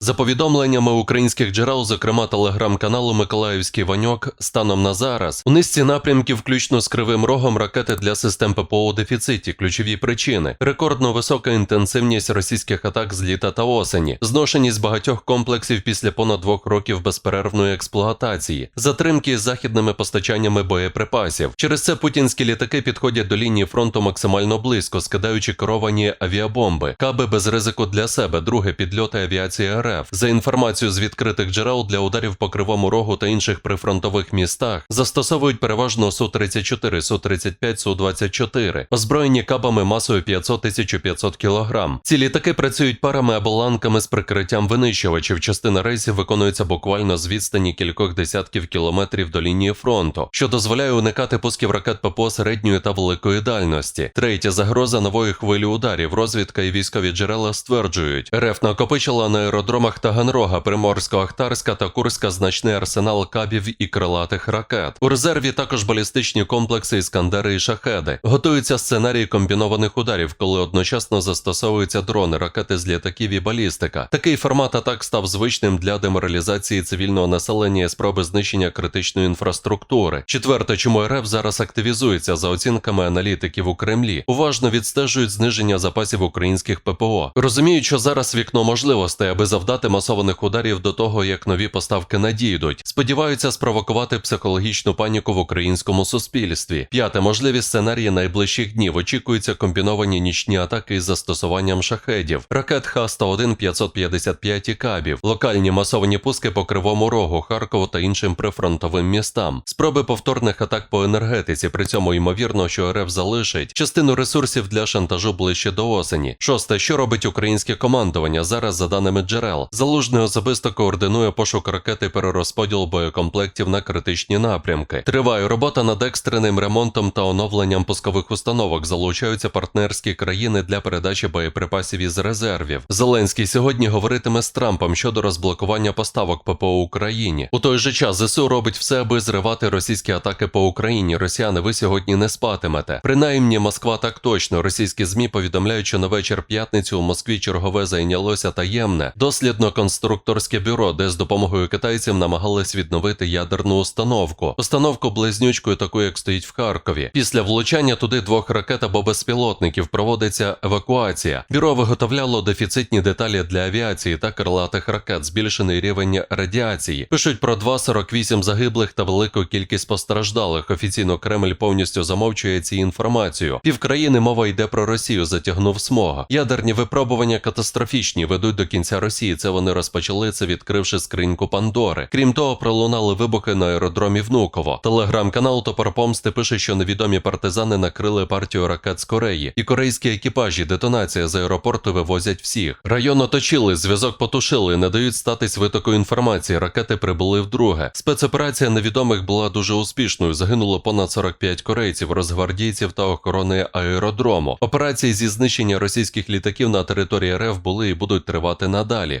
За повідомленнями українських джерел, зокрема телеграм-каналу Миколаївський Ваньок, станом на зараз у низці напрямків, включно з кривим рогом, ракети для систем ППО у дефіциті. Ключові причини: рекордно висока інтенсивність російських атак з літа та осені, зношеність багатьох комплексів після понад двох років безперервної експлуатації, затримки з західними постачаннями боєприпасів. Через це путінські літаки підходять до лінії фронту максимально близько, скидаючи керовані авіабомби, каби без ризику для себе. Друге підльоти авіації РФ. За інформацією з відкритих джерел для ударів по кривому рогу та інших прифронтових містах застосовують переважно Су-34, Су-35, Су-24, озброєні кабами масою 500-1500 кг. Ці літаки працюють парами або ланками з прикриттям винищувачів. Частина рейсів виконується буквально з відстані кількох десятків кілометрів до лінії фронту, що дозволяє уникати пусків ракет ППО середньої та великої дальності. Третя загроза нової хвилі ударів. Розвідка і військові джерела стверджують, РФ накопичила на аеродромах Таганрога, Приморсько-Ахтарська та Курська значний арсенал кабів і крилатих ракет. У резерві також балістичні комплекси Іскандери і шахеди. Готуються сценарії комбінованих ударів, коли одночасно застосовуються дрони, ракети з літаків і балістика. Такий формат атак став звичним для деморалізації цивільного населення і спроби знищення критичної інфраструктури. Четверте, чому РФ зараз активізується за оцінками аналітиків у Кремлі, уважно відстежують зниження запасів українських ППО. Розуміють, що зараз вікно можливостей, аби завдати масованих ударів до того, як нові поставки надійдуть. Сподіваються спровокувати психологічну паніку в українському суспільстві. П'яте можливі сценарії найближчих днів. Очікуються комбіновані нічні атаки із застосуванням шахедів, ракет Х-101, 555 і кабів, локальні масовані пуски по кривому рогу, Харкову та іншим прифронтовим містам, спроби повторних атак по енергетиці. При цьому ймовірно, що РФ залишить частину ресурсів для шантажу ближче до осені. Шосте, що робить українське командування зараз, за даними джерел, залужний особисто координує пошук ракети перерозподіл боєкомплектів на критичні напрямки. Триває робота над екстреним ремонтом та оновленням пускових установок. Залучаються партнерські країни для передачі боєприпасів із резервів. Зеленський сьогодні говоритиме з Трампом щодо розблокування поставок ППО Україні. У той же час ЗСУ робить все, аби зривати російські атаки по Україні. Росіяни, ви сьогодні не спатимете. Принаймні, Москва так точно. Російські змі повідомляють, що на вечір п'ятницю у Москві чергове зайнялося таємне дослідно-конструкторське бюро, де з допомогою китайців намагались відновити ядерну установку. Установку близнючкою, таку як стоїть в Харкові. Після влучання туди двох ракет або безпілотників проводиться евакуація. Бюро виготовляло дефіцитні деталі для авіації та крилатих ракет, збільшений рівень радіації. Пишуть про 2,48 загиблих та велику кількість постраждалих. Офіційно Кремль повністю замовчує ці інформацію. Півкраїни мова йде про Росію, затягнув смога. Ядерні випробування катастрофічні ведуть до кінця Росії. Це вони розпочали це, відкривши скриньку Пандори. Крім того, пролунали вибухи на аеродромі Внуково. Телеграм-канал Топор Помсти пише, що невідомі партизани накрили партію ракет з Кореї, і корейські екіпажі детонація з аеропорту вивозять всіх. Район оточили, зв'язок потушили, не дають статись витоку інформації. Ракети прибули вдруге. Спецоперація невідомих була дуже успішною. Загинуло понад 45 корейців, розгвардійців та охорони аеродрому. Операції зі знищення російських літаків на території РФ були і будуть тривати надалі.